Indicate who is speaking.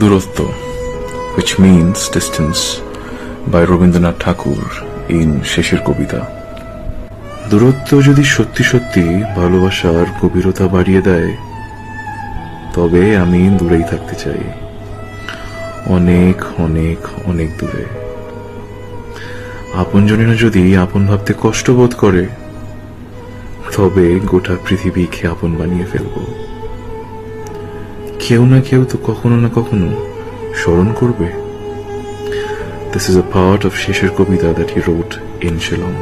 Speaker 1: দূরত্ব which means distance, by Rabindranath Thakur in শেষের কবিতা দূরত্ব যদি সত্যি সত্যি ভালোবাসার গভীরতা বাড়িয়ে দেয়, তবে আমি দূরেই থাকতে চাই। অনেক অনেক অনেক দূরে। আপনজনেরা যদি আপন ভাবতে কষ্ট বোধ করে, তবে গোটা পৃথিবীকে আপন বানিয়ে ফেলব। কেউ না কেউ তো কখনো না কখনো স্মরণ করবে। This is a part of Shesher Kobita that he wrote in Shillong